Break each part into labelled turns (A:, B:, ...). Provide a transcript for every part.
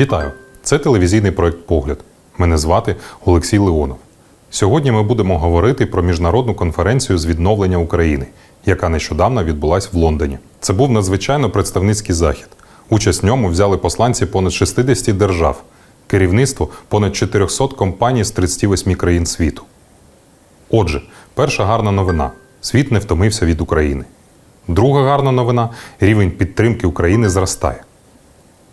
A: Вітаю! Це телевізійний проект Погляд. Мене звати Олексій Леонов. Сьогодні ми будемо говорити про міжнародну конференцію з відновлення України, яка нещодавно відбулась в Лондоні. Це був надзвичайно представницький захід. Участь в ньому взяли посланці понад 60 держав, керівництво понад 400 компаній з 38 країн світу. Отже, перша гарна новина: світ не втомився від України. Друга гарна новина рівень підтримки України зростає.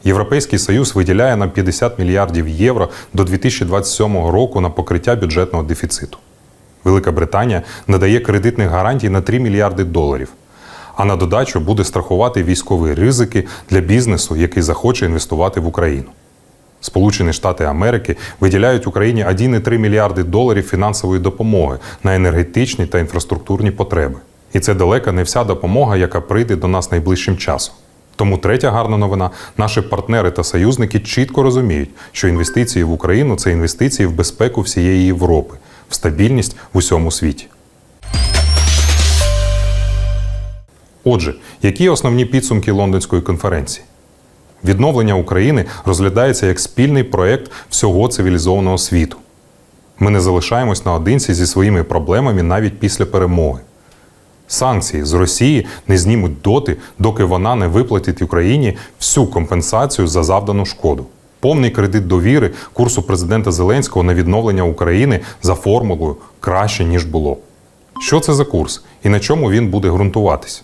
A: Європейський Союз виділяє нам 50 мільярдів євро до 2027 року на покриття бюджетного дефіциту. Велика Британія надає кредитних гарантій на 3 мільярди доларів. А на додачу буде страхувати військові ризики для бізнесу, який захоче інвестувати в Україну. Сполучені Штати Америки виділяють Україні 1,3 мільярди доларів фінансової допомоги на енергетичні та інфраструктурні потреби. І це далека не вся допомога, яка прийде до нас найближчим часом. Тому третя гарна новина: наші партнери та союзники чітко розуміють, що інвестиції в Україну це інвестиції в безпеку всієї Європи, в стабільність в усьому світі. Отже, які основні підсумки лондонської конференції? Відновлення України розглядається як спільний проєкт всього цивілізованого світу. Ми не залишаємось наодинці зі своїми проблемами навіть після перемоги. Санкції з Росії не знімуть доти, доки вона не виплатить Україні всю компенсацію за завдану шкоду. Повний кредит довіри курсу президента Зеленського на відновлення України за формулою краще ніж було. Що це за курс і на чому він буде ґрунтуватись?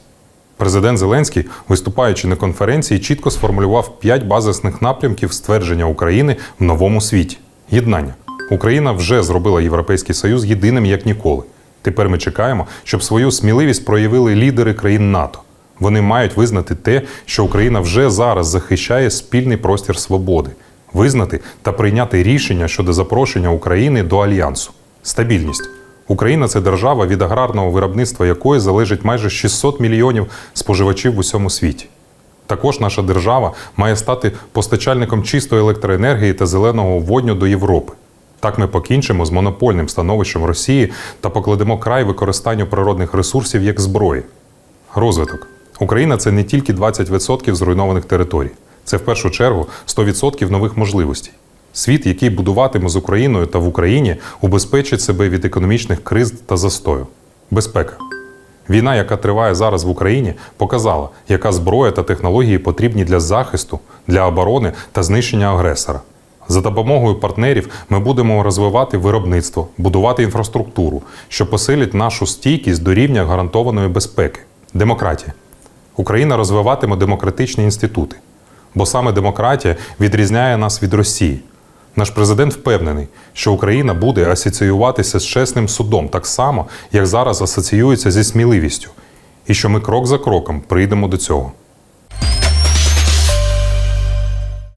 A: Президент Зеленський, виступаючи на конференції, чітко сформулював п'ять базисних напрямків ствердження України в новому світі. Єднання. Україна вже зробила Європейський Союз єдиним як ніколи. Тепер ми чекаємо, щоб свою сміливість проявили лідери країн НАТО. Вони мають визнати те, що Україна вже зараз захищає спільний простір свободи, визнати та прийняти рішення щодо запрошення України до альянсу. Стабільність. Україна це держава, від аграрного виробництва якої залежить майже 600 мільйонів споживачів в усьому світі. Також наша держава має стати постачальником чистої електроенергії та зеленого водню до Європи. Так ми покінчимо з монопольним становищем Росії та покладемо край використанню природних ресурсів як зброї. Розвиток. Україна це не тільки 20% зруйнованих територій, це в першу чергу 100% нових можливостей. Світ, який будуватиме з Україною та в Україні, убезпечить себе від економічних криз та застою. Безпека. Війна, яка триває зараз в Україні, показала, яка зброя та технології потрібні для захисту, для оборони та знищення агресора. За допомогою партнерів ми будемо розвивати виробництво, будувати інфраструктуру, що посилить нашу стійкість до рівня гарантованої безпеки. Демократія. Україна розвиватиме демократичні інститути, бо саме демократія відрізняє нас від Росії. Наш президент впевнений, що Україна буде асоціюватися з чесним судом так само, як зараз асоціюється зі сміливістю, і що ми крок за кроком прийдемо до цього.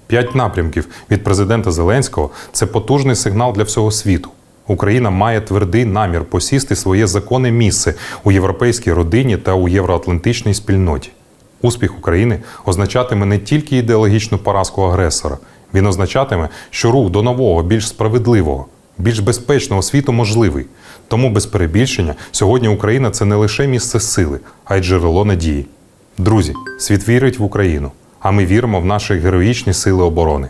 A: П'ять напрямків від президента Зеленського це потужний сигнал для всього світу. Україна має твердий намір посісти своє законне місце у європейській родині та у євроатлантичній спільноті. Успіх України означатиме не тільки ідеологічну поразку агресора, він означатиме, що рух до нового, більш справедливого, більш безпечного світу можливий. Тому без перебільшення сьогодні Україна це не лише місце сили, а й джерело надії. Друзі, світ вірить в Україну, а ми віримо в наші героїчні сили оборони.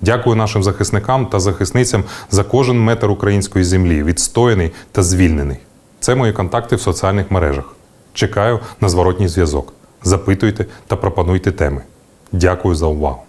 A: Дякую нашим захисникам та захисницям за кожен метр української землі, відстояний та звільнений. Це мої контакти в соціальних мережах. Чекаю на зворотній зв'язок. Запитуйте та пропонуйте теми. Дякую за увагу.